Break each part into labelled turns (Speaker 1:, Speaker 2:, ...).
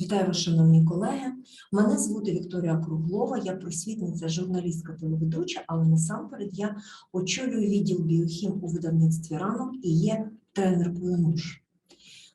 Speaker 1: Вітаю вас, шановні колеги. Мене звути Вікторія Круглова, я просвітниця, журналістка телеведуча, але насамперед я очолюю відділ біохім у видавництві ранок і є тренеркою НУШ.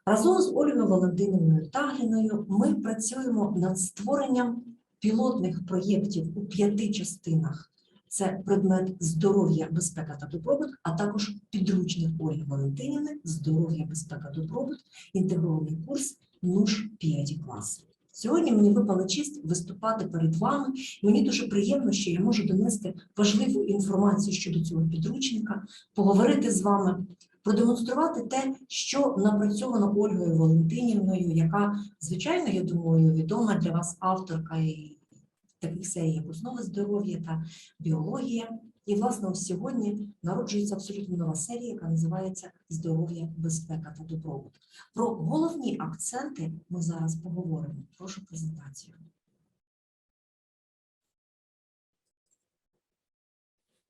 Speaker 1: Разом з Ольгою Валентинівною Тагліною ми працюємо над створенням пілотних проєктів у п'яти частинах. Це предмет здоров'я, безпека та добробут, а також підручник Ольги Валентинівни здоров'я, безпека, добробут, інтегрований курс НУШ 5 клас. Сьогодні мені випала честь виступати перед вами. Мені дуже приємно, що я можу донести важливу інформацію щодо цього підручника, поговорити з вами, продемонструвати те, що напрацьовано Ольгою Валентинівною, яка, звичайно, я думаю, відома для вас авторка і таких серій, як основи здоров'я та біологія. І, власне, сьогодні народжується абсолютно нова серія, яка називається Здоров'я, безпека та добробут. Про головні акценти ми зараз поговоримо. Прошу презентацію.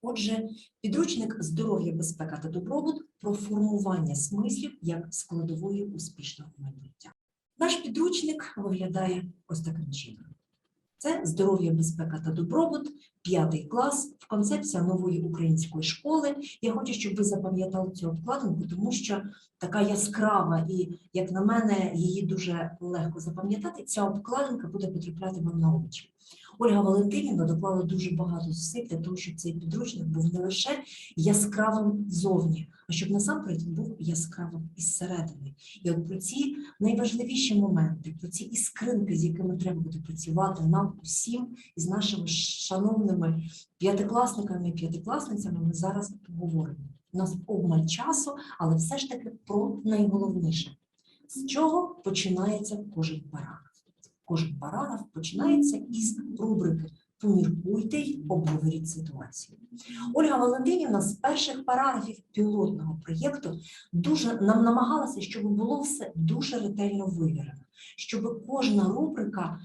Speaker 1: Отже, підручник здоров'я, безпека та добробут про формування смислів як складової успішного майбуття. Наш підручник виглядає ось таким чином. Це здоров'я, безпека та добробут, п'ятий клас, в концепція нової української школи. Я хочу, щоб ви запам'ятали цю обкладинку, тому що така яскрава і, як на мене, її дуже легко запам'ятати. Ця обкладинка буде потрапляти вам на очі. Ольга Валентинівна доклала дуже багато зусиль для того, щоб цей підручник був не лише яскравим зовні, а щоб насамперед був яскравим із середини. І от про ці найважливіші моменти, про ці іскринки, з якими треба буде працювати нам усім із нашими шановними п'ятикласниками і п'ятикласницями, ми зараз поговоримо. У нас обмаль часу, але все ж таки про найголовніше. З чого починається кожен параграф? Кожен параграф починається із рубрики Поміркуйте й обговоріть ситуацію. Ольга Валентинівна з перших параграфів пілотного проєкту дуже нам намагалася, щоб було все дуже ретельно вивірено, щоб кожна рубрика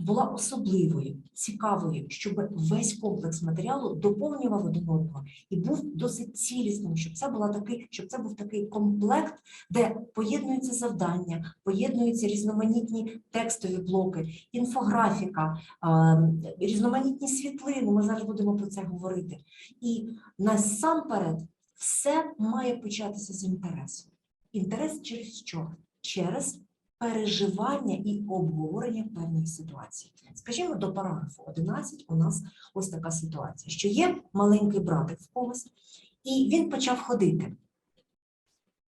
Speaker 1: була особливою, цікавою, щоб весь комплекс матеріалу доповнював один одного і був досить цілісним, щоб це була такий, щоб це був такий комплект, де поєднуються завдання, поєднуються різноманітні текстові блоки, інфографіка, різноманітні світлини. Ми зараз будемо про це говорити. І насамперед все має початися з інтересу. Інтерес через що? Через переживання і обговорення певних ситуацій. Скажімо, до параграфу 11 у нас ось така ситуація, що є маленький братик в когось, і він почав ходити.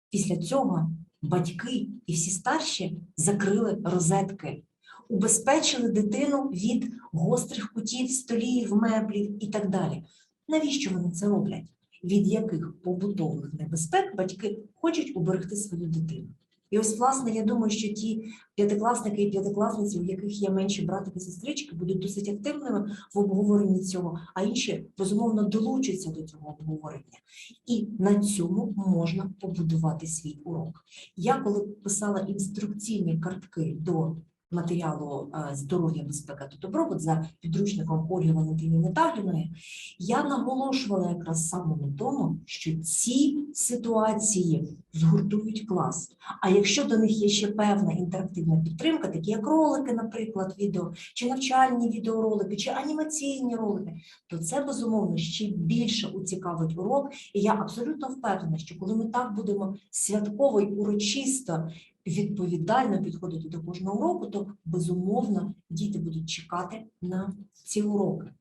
Speaker 1: Після цього батьки і всі старші закрили розетки, убезпечили дитину від гострих кутів, столів, меблів і так далі. Навіщо вони це роблять? Від яких побутових небезпек батьки хочуть уберегти свою дитину? І ось, власне, я думаю, що ті п'ятикласники і п'ятикласниці, у яких є менші братики сестрички, будуть досить активними в обговоренні цього, а інші безумовно долучаться до цього обговорення. І на цьому можна побудувати свій урок. Я коли писала інструкційні картки до матеріалу е, здоров'я, безпека та добробут за підручником Ольги Валентинівни Тагліної, я наголошувала якраз саме на тому, що ці ситуації згуртують клас. А якщо до них є ще певна інтерактивна підтримка, такі як ролики, наприклад, відео, чи навчальні відеоролики, чи анімаційні ролики, то це безумовно ще більше уцікавить урок. І я абсолютно впевнена, що коли ми так будемо святково й урочисто відповідально підходити до кожного уроку, то безумовно діти будуть чекати на ці уроки.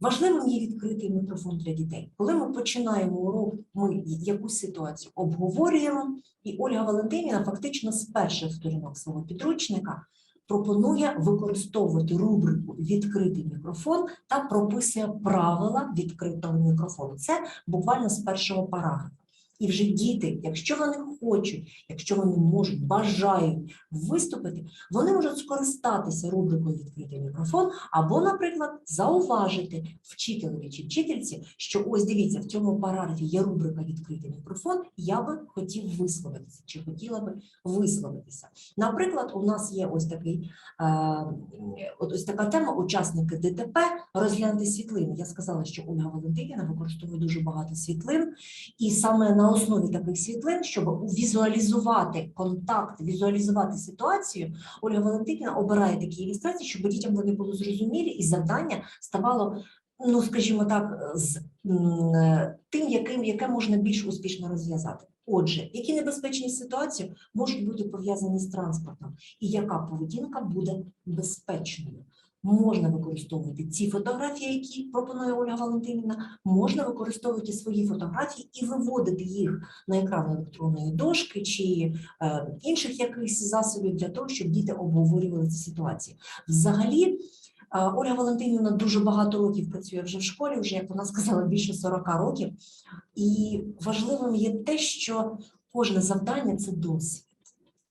Speaker 1: Важливим є відкритий мікрофон для дітей. Коли ми починаємо урок, ми якусь ситуацію обговорюємо, і Ольга Валентинівна фактично з перших сторінок свого підручника пропонує використовувати рубрику Відкритий мікрофон та прописує правила відкритого мікрофону. Це буквально з першого параграфа. І вже діти, якщо вони хочуть, якщо вони можуть, бажають виступити, вони можуть скористатися рубрикою відкритий мікрофон, або, наприклад, зауважити вчителеві чи вчительці, що ось дивіться, в цьому параграфі є рубрика відкритий мікрофон, я би хотів висловитися, чи хотіла би висловитися. Наприклад, у нас є ось такий е, ось така тема учасники ДТП розглянути світлини. Я сказала, що Ольга Валентинівна використовує дуже багато світлин, і саме на основі таких світлин, щоб візуалізувати контакт, візуалізувати ситуацію, Ольга Валентинівна обирає такі ілюстрації, щоб дітям вони були зрозумілі, і завдання ставало, ну скажімо так, з е, тим, яким яке можна більш успішно розв'язати. Отже, які небезпечні ситуації можуть бути пов'язані з транспортом, і яка поведінка буде безпечною? Можна використовувати ці фотографії, які пропонує Ольга Валентинівна, можна використовувати свої фотографії і виводити їх на екран електронної дошки чи е, інших якихось засобів для того, щоб діти обговорювали ці ситуації. Взагалі, е, Ольга Валентинівна дуже багато років працює вже в школі, вже як вона сказала, більше 40 років. І важливим є те, що кожне завдання це досвід.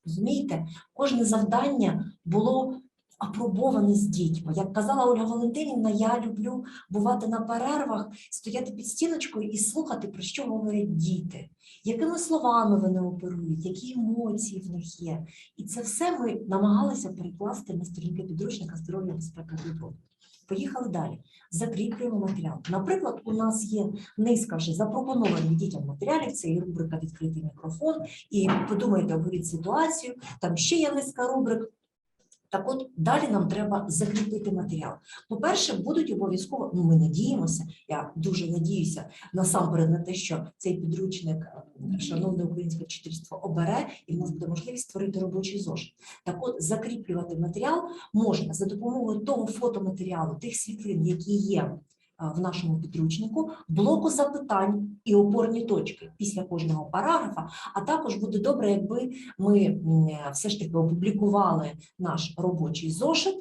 Speaker 1: Розумієте, кожне завдання було апробоване з дітьми. Як казала Ольга Валентинівна, я люблю бувати на перервах, стояти під стіночкою і слухати, про що говорять діти, якими словами вони оперують, які емоції в них є. І це все ми намагалися перекласти на сторінки підручника здоров'я безпека любов. Поїхали далі. Закріплюємо матеріал. Наприклад, у нас є низка вже запропонованих дітям матеріалів. Це і рубрика Відкритий мікрофон. І подумайте, обговоріть ситуацію. Там ще є низка рубрик. Так от далі нам треба закріпити матеріал. По-перше, будуть обов'язково, ну ми надіємося, я дуже надіюся насамперед на те, що цей підручник е, шановне українське вчительство обере, і в нас буде можливість створити робочий зошит. Так от закріплювати матеріал можна за допомогою того фотоматеріалу, тих світлин, які є в нашому підручнику, блоку запитань і опорні точки після кожного параграфа. А також буде добре, якби ми е, все ж таки опублікували наш робочий зошит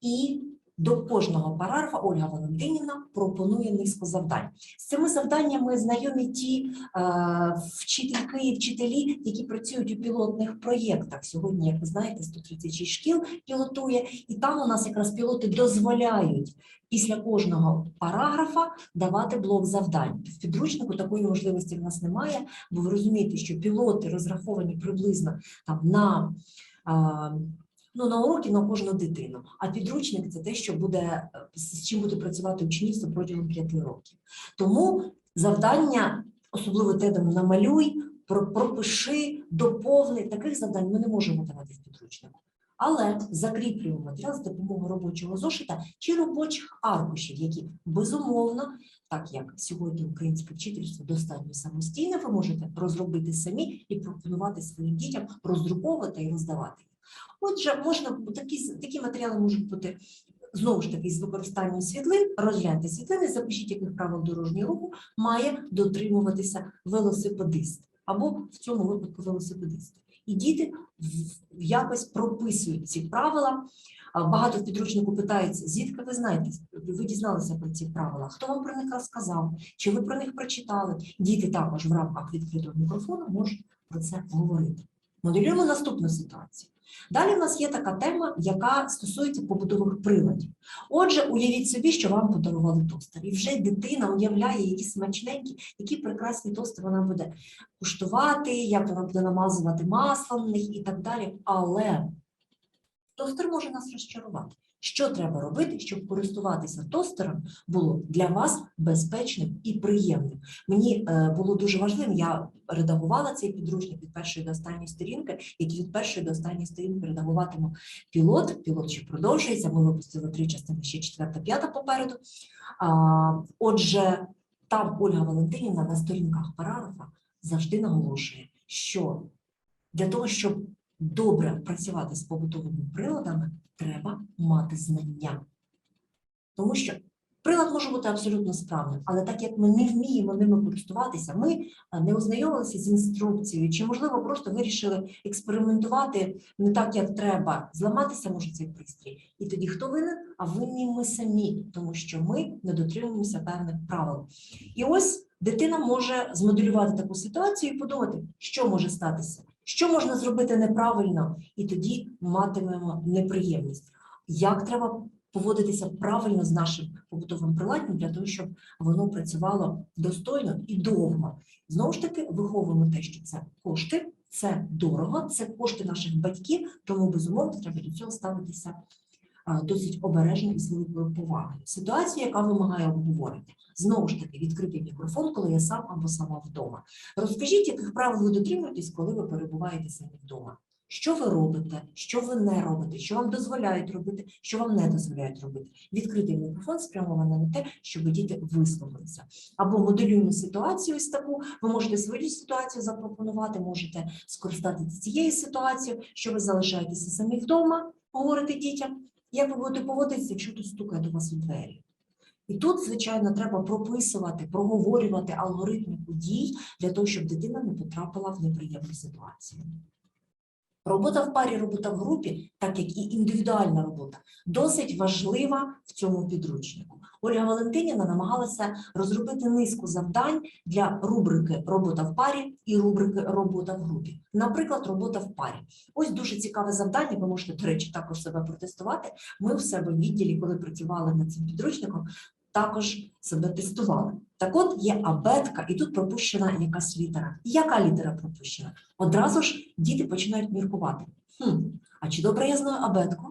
Speaker 1: і. До кожного параграфа Ольга Валентинівна пропонує низку завдань. З цими завданнями знайомі ті е, вчительки і вчителі, які працюють у пілотних проєктах. Сьогодні, як ви знаєте, 136 шкіл пілотує, і там у нас якраз пілоти дозволяють після кожного параграфа давати блок завдань. В підручнику такої можливості в нас немає, бо ви розумієте, що пілоти розраховані приблизно там на. а, Ну, на уроки на кожну дитину, а підручник це те, що буде е, з чим буде працювати учнівство протягом п'яти років. Тому завдання, особливо те, де намалюй, пропиши, доповни. Таких завдань ми не можемо давати в підручнику. Але закріплюємо матеріал з допомогою робочого зошита чи робочих аркушів, які безумовно, так як сьогодні українське вчительство достатньо самостійне, ви можете розробити самі і пропонувати своїм дітям роздруковувати і роздавати. Отже, можна такі, такі матеріали можуть бути знову ж таки з використанням світлин. Розгляньте світлини, запишіть, яких правил дорожнього руху має дотримуватися велосипедист або в цьому випадку велосипедист. І діти якось прописують ці правила. Багато в підручнику питаються, звідки ви знаєте, ви дізналися про ці правила, хто вам про них розказав, чи ви про них прочитали. Діти також в рамках відкритого мікрофону можуть про це говорити. Моделюємо наступну ситуацію. Далі в нас є така тема, яка стосується побутових приладів. Отже, уявіть собі, що вам подарували тостер, і вже дитина уявляє, які смачненькі, які прекрасні тости вона буде куштувати, як вона буде намазувати маслом в них і так далі. Але тостер може нас розчарувати. Що треба робити, щоб користуватися тостером було для вас безпечним і приємним? Мені е, було дуже важливим. Я редагувала цей підручник від першої до останньої сторінки, який від першої до останньої сторінки редагуватиму пілот. Пілот ще продовжується. Ми випустили три частини, ще четверта, п'ята попереду. Отже, там Ольга Валентинівна на сторінках параграфа завжди наголошує, що для того, щоб добре працювати з побутовими приладами, треба мати знання. Тому що прилад може бути абсолютно справним, але так як ми не вміємо ними користуватися, ми не ознайомилися з інструкцією, чи, можливо, просто вирішили експериментувати не так, як треба, зламатися може цей пристрій. І тоді хто винен? А винні ми самі, тому що ми не дотримуємося певних правил. І ось дитина може змоделювати таку ситуацію і подумати, що може статися, що можна зробити неправильно, і тоді матимемо неприємність. Як треба поводитися правильно з нашим побутовим приладдям для того, щоб воно працювало достойно і довго. Знову ж таки, виховуємо те, що це кошти, це дорого, це кошти наших батьків, тому безумовно треба до цього ставитися досить обережно і з великою повагою. Ситуація, яка вимагає обговорення. Знову ж таки, відкритий мікрофон, коли я сам або сама вдома. Розкажіть, яких правил ви дотримуєтесь, коли ви перебуваєте самі вдома. Що ви робите, що ви не робите, що вам дозволяють робити, що вам не дозволяють робити. Відкритий мікрофон спрямований на те, щоб діти висловилися. Або моделюємо ситуацію ось таку. Ви можете свою ситуацію запропонувати, можете скористатися цією ситуацією, що ви залишаєтеся самі вдома, говорите дітям, як ви будете поводитися, якщо тут стукає до вас у двері. І тут, звичайно, треба прописувати, проговорювати алгоритми дій для того, щоб дитина не потрапила в неприємну ситуацію. Робота в парі, робота в групі, так як і індивідуальна робота, досить важлива в цьому підручнику. Ольга Валентинівна намагалася розробити низку завдань для рубрики Робота в парі і рубрики Робота в групі. Наприклад, робота в парі. Ось дуже цікаве завдання. Ви можете, до речі, також себе протестувати. Ми в себе в відділі, коли працювали над цим підручником, також себе тестували. Так от є абетка, і тут пропущена якась літера. Яка літера пропущена? Одразу ж діти починають міркувати. Хм, а чи добре я знаю абетку?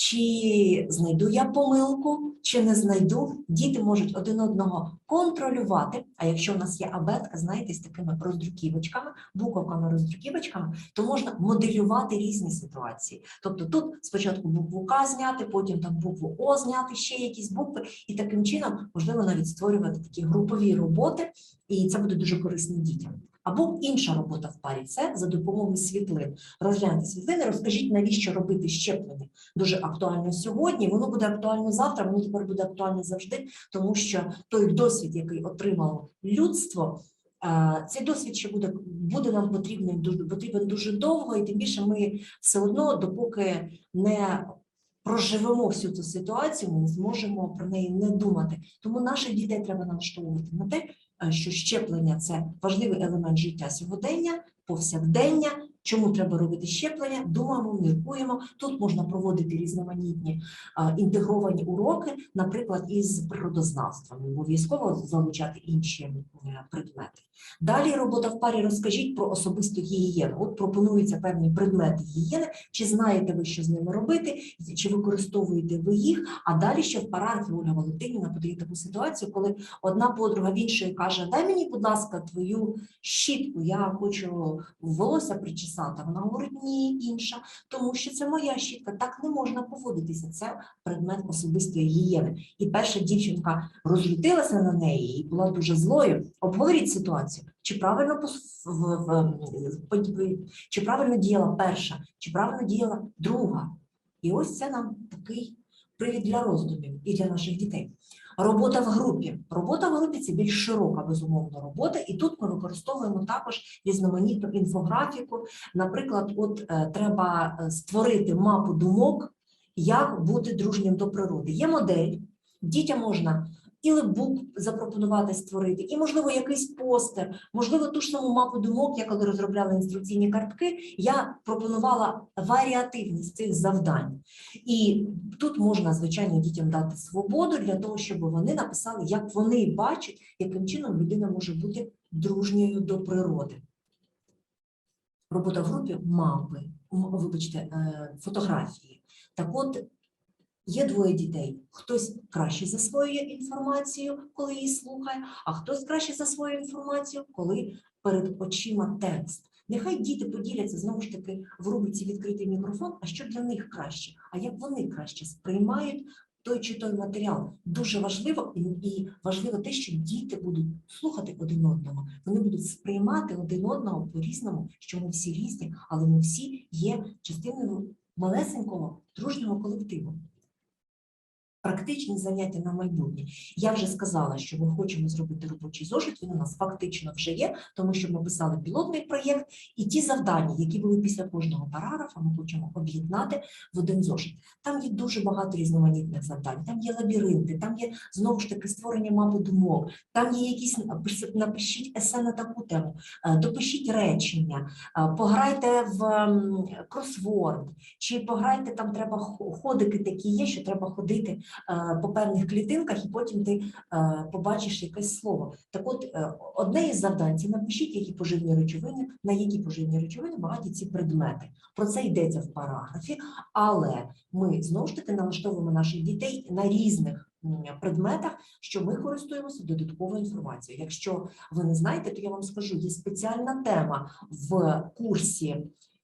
Speaker 1: Чи знайду я помилку, чи не знайду? Діти можуть один одного контролювати. А якщо в нас є абетка, знаєте, з такими роздруківочками, буковками роздруківочками, то можна моделювати різні ситуації. Тобто тут спочатку букву К зняти, потім там букву О зняти, ще якісь букви, і таким чином можливо навіть створювати такі групові роботи, і це буде дуже корисно дітям. Або інша робота в парі це за допомогою світлин. Розгляньте світлини, розкажіть, навіщо робити щеплення. Дуже актуально сьогодні. Воно буде актуально завтра, воно тепер буде актуально завжди, тому що той досвід, який отримало людство, е, цей досвід ще буде, буде нам потрібен дуже потрібен дуже довго, і тим більше ми все одно, допоки не проживемо всю цю ситуацію, ми зможемо про неї не думати. Тому наших дітей треба налаштовувати на те, що щеплення це важливий елемент життя сьогодення, повсякдення. Чому треба робити щеплення? Думаємо, міркуємо. Тут можна проводити різноманітні інтегровані уроки, наприклад, із природознавством. Не Обов'язково залучати інші предмети. Далі робота в парі. Розкажіть про особисту гігієну. От пропонуються певні предмети гігієни. Чи знаєте ви, що з ними робити, чи використовуєте ви їх? А далі ще в параграфі Ольга Валентинівна подає таку ситуацію, коли одна подруга в іншої каже: Дай мені, будь ласка, твою щітку, я хочу волосся причесати. Вона говорить, ні, інша, тому що це моя щітка, так не можна поводитися. Це предмет особистої гігієни. І перша дівчинка розлютилася на неї і була дуже злою. Обговоріть ситуацію. Чи правильно чи правильно діяла перша, чи правильно діяла друга? І ось це нам такий привід для роздумів і для наших дітей. Робота в групі. Робота в групі це більш широка, безумовно, робота, і тут ми використовуємо також різноманітну інфографіку. Наприклад, от е, треба е, створити мапу думок, як бути дружнім до природи. Є модель, дітям можна і лебук запропонувати створити, і, можливо, якийсь постер, можливо, ту ж саму мапу думок, я коли розробляла інструкційні картки, я пропонувала варіативність цих завдань. І тут можна, звичайно, дітям дати свободу для того, щоб вони написали, як вони бачать, яким чином людина може бути дружньою до природи. Робота в групі мапи, вибачте, е, фотографії. Так от, є двоє дітей. Хтось краще засвоює інформацію, коли її слухає, а хтось краще засвоює інформацію, коли перед очима текст. Нехай діти поділяться знову ж таки в рубриці відкритий мікрофон, а що для них краще, а як вони краще сприймають той чи той матеріал. Дуже важливо і, важливо те, що діти будуть слухати один одного, вони будуть сприймати один одного по-різному, що ми всі різні, але ми всі є частиною малесенького дружнього колективу. Практичні заняття на майбутнє. Я вже сказала, що ми хочемо зробити робочий зошит. Він у нас фактично вже є, тому що ми писали пілотний проєкт, і ті завдання, які були після кожного параграфа, ми хочемо об'єднати в один зошит. Там є дуже багато різноманітних завдань. Там є лабіринти, там є знову ж таки створення мапи думок, там є якісь напишіть есе на таку тему, е, допишіть речення, е, пограйте в кросворд, чи пограйте там треба ходики такі є, що треба ходити по певних клітинках, і потім ти е, побачиш якесь слово. Так от, е, одне із завдань це напишіть, які поживні речовини, на які поживні речовини багаті ці предмети. Про це йдеться в параграфі, але ми знову ж таки налаштовуємо наших дітей на різних предметах, що ми користуємося додатковою інформацією. Якщо ви не знаєте, то я вам скажу, є спеціальна тема в курсі.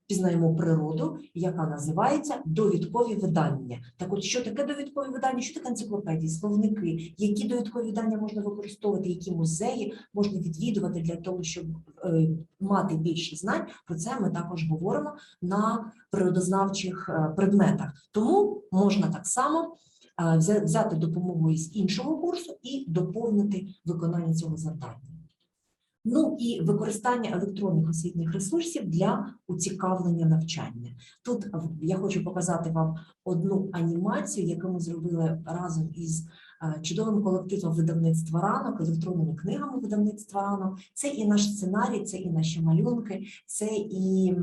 Speaker 1: Пізнаємо природу, яка називається довідкові видання. Так, от що таке довідкові видання? Що таке енциклопедії, словники, які довідкові видання можна використовувати, які музеї можна відвідувати для того, щоб е, мати більше знань. Про це ми також говоримо на природознавчих е, предметах. Тому можна так само е, взяти допомогу із іншого курсу і доповнити виконання цього завдання. Ну і використання електронних освітніх ресурсів для уцікавлення навчання. Тут я хочу показати вам одну анімацію, яку ми зробили разом із чудовим колективом видавництва ранок, електронними книгами видавництва ранок. Це і наш сценарій, це і наші малюнки, це і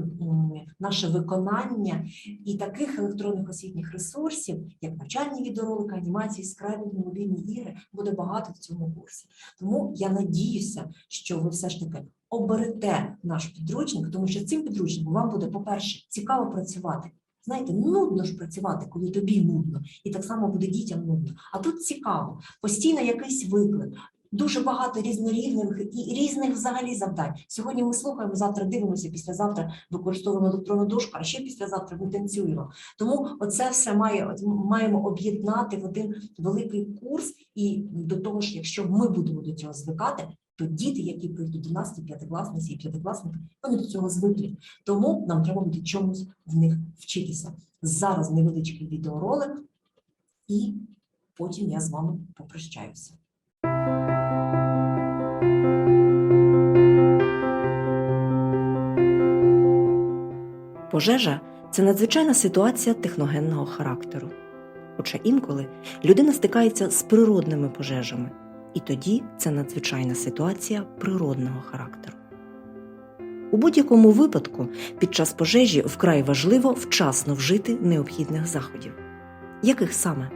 Speaker 1: наше виконання, і таких електронних освітніх ресурсів, як навчальні відеоролики, анімації, скрайбінги, мобільні ігри, буде багато в цьому курсі. Тому я надіюся, що ви все ж таки оберете наш підручник, тому що цим підручником вам буде, по-перше, цікаво працювати. Знаєте, нудно ж працювати, коли тобі нудно, і так само буде дітям нудно. А тут цікаво, постійно якийсь виклик. Дуже багато різнорівних і різних взагалі завдань. Сьогодні ми слухаємо, завтра дивимося, післязавтра використовуємо електронну дошку, а ще післязавтра ми танцюємо. Тому оце все має маємо об'єднати в один великий курс. І до того ж, якщо ми будемо до цього звикати, то діти, які прийдуть до нас, ці п'ятикласниці і п'ятикласники, вони до цього звикли. Тому нам треба буде чомусь в них вчитися. Зараз невеличкий відеоролик, і потім я з вами попрощаюся.
Speaker 2: Пожежа це надзвичайна ситуація техногенного характеру. Хоча інколи людина стикається з природними пожежами, і тоді це надзвичайна ситуація природного характеру. У будь-якому випадку під час пожежі вкрай важливо вчасно вжити необхідних заходів. Яких саме?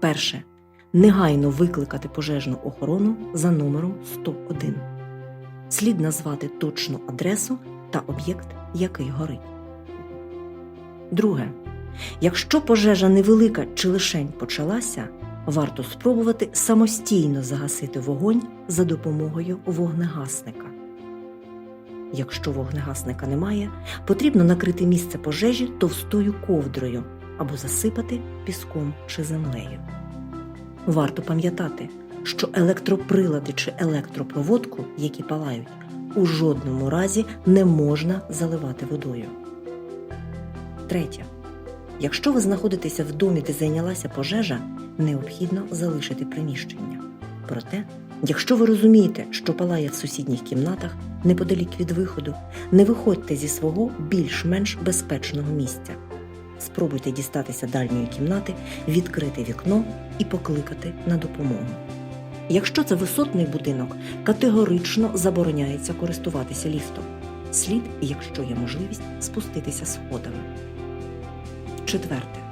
Speaker 2: Перше. Негайно викликати пожежну охорону за номером 101. Слід назвати точну адресу та об'єкт, який горить. Друге. Якщо пожежа невелика чи лишень почалася, варто спробувати самостійно загасити вогонь за допомогою вогнегасника. Якщо вогнегасника немає, потрібно накрити місце пожежі товстою ковдрою або засипати піском чи землею. Варто пам'ятати, що електроприлади чи електропроводку, які палають, у жодному разі не можна заливати водою. Третє. Якщо ви знаходитеся в домі, де зайнялася пожежа, необхідно залишити приміщення. Проте, якщо ви розумієте, що палає в сусідніх кімнатах неподалік від виходу, не виходьте зі свого більш-менш безпечного місця. Спробуйте дістатися дальньої кімнати, відкрити вікно і покликати на допомогу. Якщо це висотний будинок, категорично забороняється користуватися ліфтом. Слід, якщо є можливість, спуститися сходами. Четверте.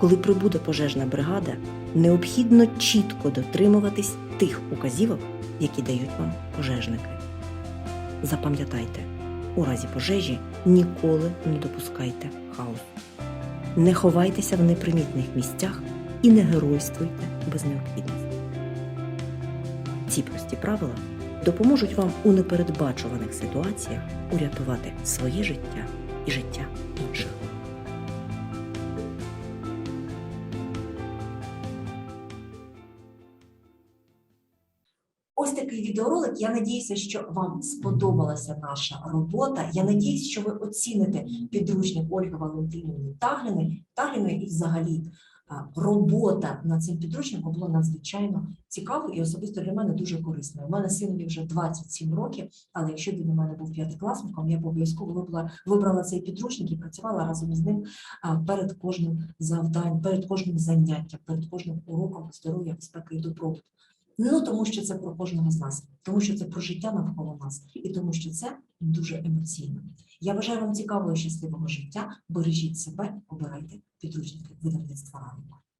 Speaker 2: Коли прибуде пожежна бригада, необхідно чітко дотримуватись тих указівок, які дають вам пожежники. Запам'ятайте, у разі пожежі ніколи не допускайте хаосу. Не ховайтеся в непримітних місцях і не геройствуйте без необхідності. Ці прості правила допоможуть вам у непередбачуваних ситуаціях урятувати своє життя і життя інших.
Speaker 1: Я надіюся, що вам сподобалася наша робота. Я надіюся, що ви оціните підручник Ольги Валентинівни Тагліної, Тагліної і взагалі робота над цим підручником була надзвичайно цікавою і особисто для мене дуже корисною. У мене синові вже 27 років, але якщо він у мене був п'ятикласником, я б обов'язково вибрала, вибрала цей підручник і працювала разом з ним перед кожним завданням, перед кожним заняттям, перед кожним уроком здоров'я, безпеки і добробуту. Ну, тому що це про кожного з нас, тому що це про життя навколо нас, і тому що це дуже емоційно. Я бажаю вам цікавого і щасливого життя. Бережіть себе, обирайте підручники видавництва ранку.